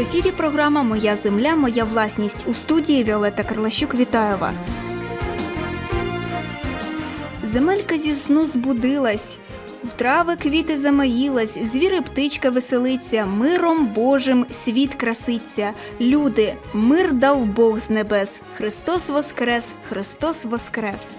ефірі програма Моя земля, моя власність у студії Віолета Карлащук. Вітаю вас. Земелька зі сну збудилась. В трави квіти замаїлась, звіри птичка веселиться, миром Божим світ краситься. Люди, мир дав Бог з небес. Христос воскрес, Христос воскрес.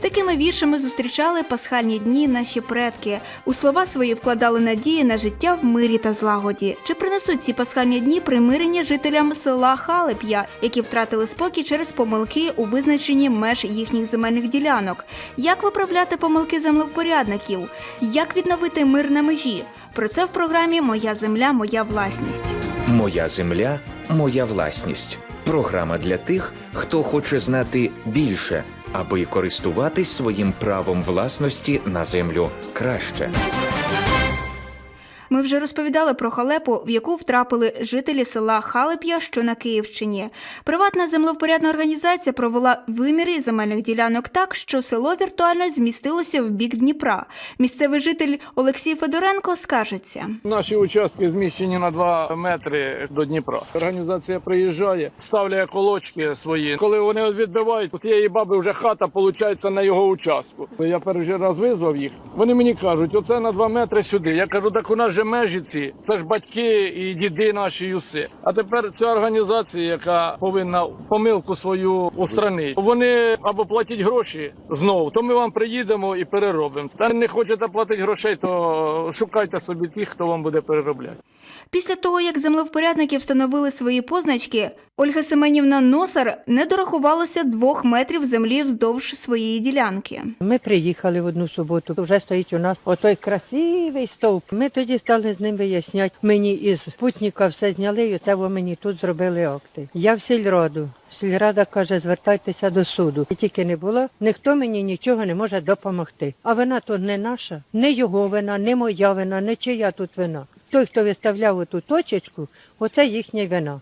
Такими віршами зустрічали пасхальні дні наші предки. У слова свої вкладали надії на життя в мирі та злагоді. Чи принесуть ці пасхальні дні примирення жителям села Халеп'я, які втратили спокій через помилки у визначенні меж їхніх земельних ділянок? Як виправляти помилки землевпорядників? Як відновити мир на межі? Про це в програмі Моя земля, моя власність. Моя земля, моя власність. Програма для тих, хто хоче знати більше, аби користуватись своїм правом власності на землю краще. Ми вже розповідали про халепу, в яку втрапили жителі села Халеп'я, що на Київщині. Приватна землевпорядна організація провела виміри земельних ділянок так, що село віртуально змістилося в бік Дніпра. Місцевий житель Олексій Федоренко скажеться. Наші участки зміщені на 2 метри до Дніпра. Організація приїжджає, ставляє колочки свої. Коли вони відбивають, у тієї баби вже хата виходить на його участку. Я перший раз визвав їх. Вони мені кажуть, оце на 2 метри сюди. Я кажу, так у нас же межі ці. Це ж батьки і діди наші і усе. А тепер ця організація, яка повинна помилку свою устранити, вони або платять гроші знову, то ми вам приїдемо і переробимо. Та не хочете платити грошей, то шукайте собі тих, хто вам буде переробляти. Після того, як землевпорядники встановили свої позначки, Ольга Семенівна Носар не дорахувалося двох метрів землі вздовж своєї ділянки. Ми приїхали в одну суботу. Вже стоїть у нас отой красивий стовп. Ми тоді стали з ним виясняти. Мені із спутника все зняли, і оце мені тут зробили акти. Я в сільраду. Сільрада каже, звертайтеся до суду. І тільки не було, ніхто мені нічого не може допомогти. А вина тут не наша, не його вина, не моя вина, не чия тут вина. Той, хто виставляв оту точечку, оце їхня вина.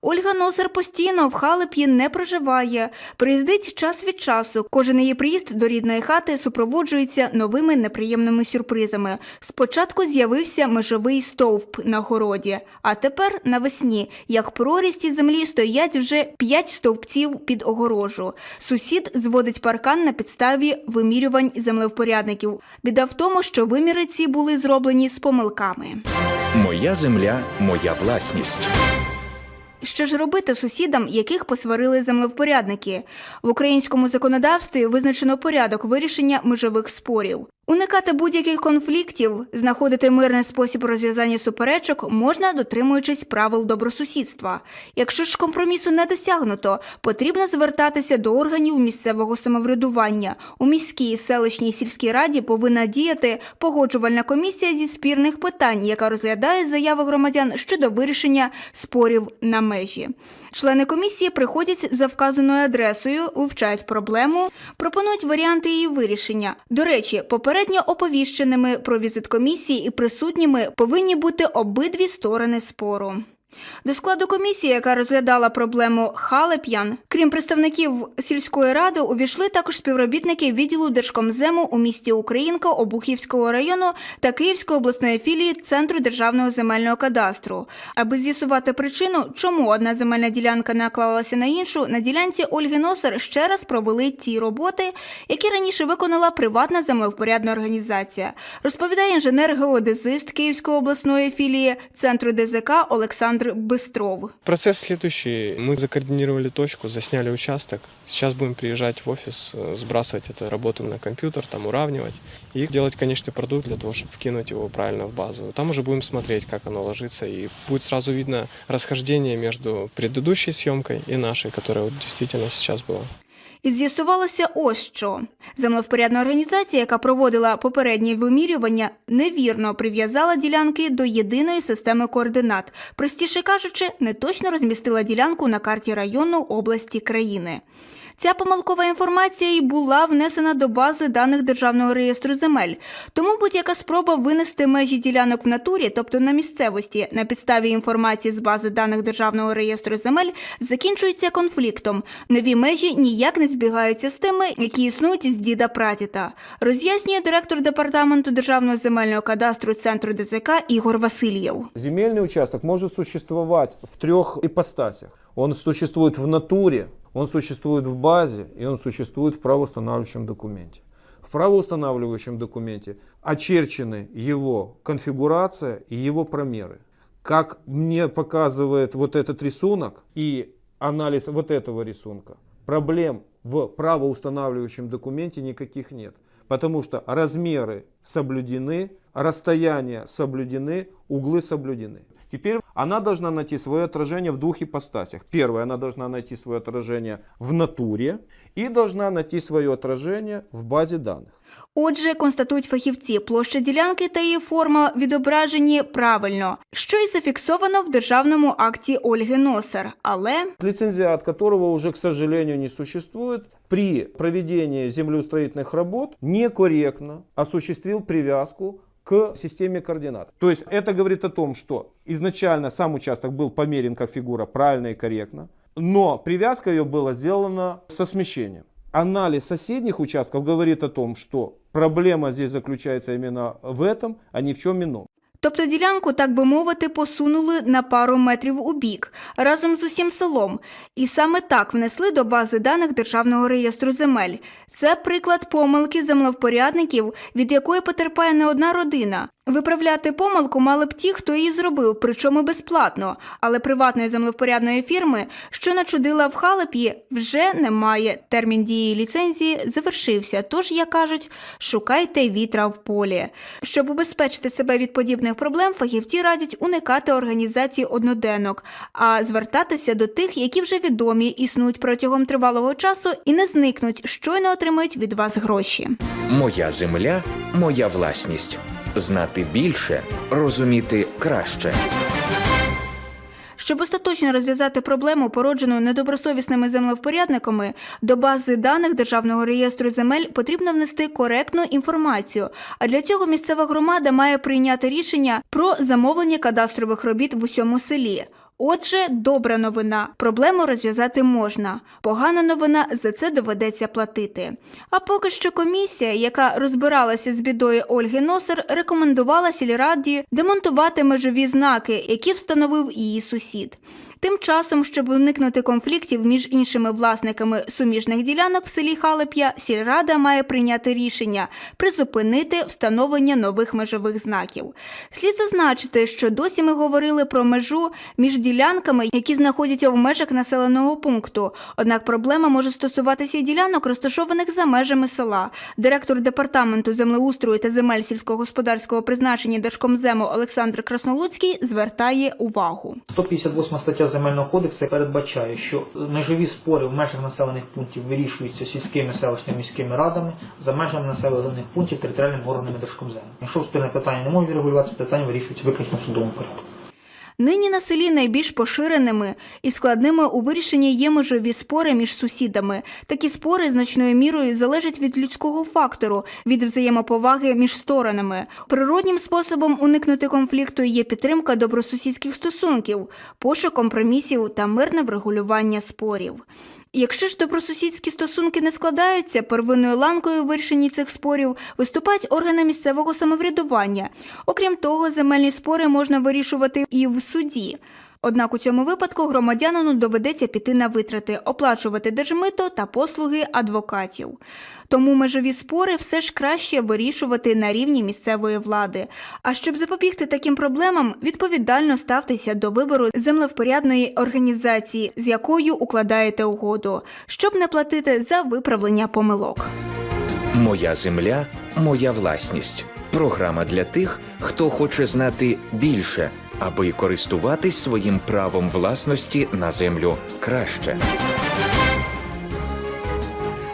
Ольга Носар постійно в Халеп'ї не проживає. Приїздить час від часу. Кожен її приїзд до рідної хати супроводжується новими неприємними сюрпризами. Спочатку з'явився межовий стовп на городі, а тепер навесні, як прорісті землі, стоять вже п'ять стовпців під огорожу. Сусід зводить паркан на підставі вимірювань землевпорядників. Біда в тому, що виміри ці були зроблені з помилками. Моя земля, моя власність. Що ж робити сусідам, яких посварили землевпорядники? В українському законодавстві визначено порядок вирішення межових спорів. Уникати будь-яких конфліктів, знаходити мирний спосіб розв'язання суперечок можна, дотримуючись правил добросусідства. Якщо ж компромісу не досягнуто, потрібно звертатися до органів місцевого самоврядування. У міській, селищній сільській раді повинна діяти погоджувальна комісія зі спірних питань, яка розглядає заяви громадян щодо вирішення спорів на межі. Члени комісії приходять за вказаною адресою, вивчають проблему, пропонують варіанти її вирішення. До речі, попередньо оповіщеними про візит комісії і присутніми повинні бути обидві сторони спору. До складу комісії, яка розглядала проблему Халеп'ян, крім представників сільської ради, увійшли також співробітники відділу Держкомзему у місті Українка Обухівського району та Київської обласної філії Центру державного земельного кадастру. Аби з'ясувати причину, чому одна земельна ділянка наклалася на іншу, на ділянці Ольги Носар ще раз провели ті роботи, які раніше виконала приватна землевпорядна організація. Розповідає інженер-геодезист Київської обласної філії Центру ДЗК Олександр Бистров. Процесс следующий. Мы закоординировали точку, засняли участок. Сейчас будем приезжать в офис, э, сбрасывать эту работу на компьютер, там уравнивать и делать конечный продукт для того, чтобы вкинуть его правильно в базу. Там уже будем смотреть, как оно ложится, и будет сразу видно расхождение между предыдущей съемкой и нашей, которая вот действительно сейчас была. І з'ясувалося ось що. Землевпорядна організація, яка проводила попередні вимірювання, невірно прив'язала ділянки до єдиної системи координат. Простіше кажучи, не точно розмістила ділянку на карті району області країни. Ця помилкова інформація і була внесена до бази даних Державного реєстру земель. Тому будь-яка спроба винести межі ділянок в натурі, тобто на місцевості, на підставі інформації з бази даних Державного реєстру земель, закінчується конфліктом. Нові межі ніяк не збігаються з тими, які існують із діда прадіда. Роз'яснює директор департаменту Державного земельного кадастру Центру ДЗК Ігор Васильєв. Земельный участок может существовать в трех ипостасях. Он существует в натуре, он существует в базе и он существует в правоустанавливающем документе. В правоустанавливающем документе очерчены его конфигурация и его промеры. Как мне показывает вот этот рисунок и анализ вот этого рисунка, проблем в правоустанавливающем документе никаких нет. Потому что размеры соблюдены, расстояния соблюдены, углы соблюдены. Теперь она должна найти свое отражение в двух ипостасях. Первое, она должна найти свое отражение в натуре и должна найти свое отражение в базе данных. Отже, констатують фахівці, площа ділянки та її форма відображені правильно, що і зафіксовано в державному акті Ольги Носар. Але Лицензиат которого уже, к сожалению, не существует, при проведении землеустроительных работ некорректно осуществил привязку к системе координат. То есть это говорит о том, что изначально сам участок был померен как фигура правильно и корректно, но привязка ее была сделана со смещением. Анализ соседних участков говорит о том, что проблема здесь заключается именно в этом, а не в чем ином. тобто ділянку, так би мовити, посунули на пару метрів у бік разом з усім селом, і саме так внесли до бази даних Державного реєстру земель. Це приклад помилки землевпорядників, від якої потерпає не одна родина. Виправляти помилку мали б ті, хто її зробив, причому безплатно. Але приватної землевпорядної фірми, що начудила в халепі, вже немає. Термін дії ліцензії завершився. Тож, як кажуть, шукайте вітра в полі. Щоб убезпечити себе від подібних проблем, фахівці радять уникати організації одноденок, а звертатися до тих, які вже відомі, існують протягом тривалого часу і не зникнуть, щойно отримають від вас гроші. Моя земля, моя власність. Знати більше, розуміти краще. Щоб остаточно розв'язати проблему, породжену недобросовісними землевпорядниками, до бази даних Державного реєстру земель потрібно внести коректну інформацію. А для цього місцева громада має прийняти рішення про замовлення кадастрових робіт в усьому селі. Отже, добра новина. Проблему розв'язати можна. Погана новина за це доведеться платити. А поки що комісія, яка розбиралася з бідою Ольги Носер, рекомендувала сільраді демонтувати межові знаки, які встановив її сусід. Тим часом, щоб уникнути конфліктів між іншими власниками суміжних ділянок в селі Халеп'я, сільрада має прийняти рішення призупинити встановлення нових межових знаків. Слід зазначити, що досі ми говорили про межу між ділянками, які знаходяться в межах населеного пункту. Однак проблема може стосуватися й ділянок, розташованих за межами села. Директор департаменту землеустрою та земель сільськогосподарського призначення Держкомзему Олександр Краснолуцький звертає увагу. 158 стаття Земельного кодексу передбачає, що межові спори в межах населених пунктів вирішуються сільськими селищними міськими радами за межами населених пунктів територіальними органами Держкомзему. Якщо спільне питання не може регулюватися, питання вирішується виключно судовому порядку. Нині на селі найбільш поширеними і складними у вирішенні є межові спори між сусідами. Такі спори значною мірою залежать від людського фактору, від взаємоповаги між сторонами. Природнім способом уникнути конфлікту є підтримка добросусідських стосунків, пошук компромісів та мирне врегулювання спорів. Якщо ж добросусідські стосунки не складаються, первинною ланкою вирішенні цих спорів виступають органи місцевого самоврядування. Окрім того, земельні спори можна вирішувати і в суді. Однак у цьому випадку громадянину доведеться піти на витрати, оплачувати держмито та послуги адвокатів. Тому межові спори все ж краще вирішувати на рівні місцевої влади. А щоб запобігти таким проблемам, відповідально ставтеся до вибору землевпорядної організації, з якою укладаєте угоду, щоб не платити за виправлення помилок. Моя земля, моя власність. Програма для тих, хто хоче знати більше, аби користуватись своїм правом власності на землю краще.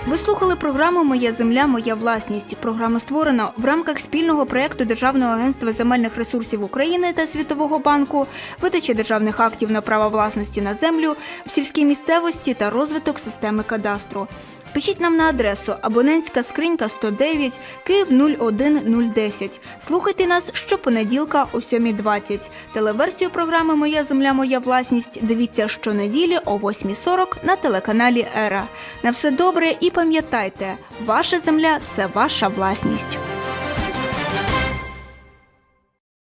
Ви слухали програму Моя земля, моя власність. Програму створено в рамках спільного проєкту Державного агентства земельних ресурсів України та Світового банку, видача державних актів на право власності на землю в сільській місцевості та розвиток системи кадастру. Пишіть нам на адресу абонентська скринька 109 Київ 01010. Слухайте нас щопонеділка о 7.20. Телеверсію програми Моя земля, моя власність дивіться щонеділі о 8.40 на телеканалі Ера. На все добре і пам'ятайте, ваша земля це ваша власність.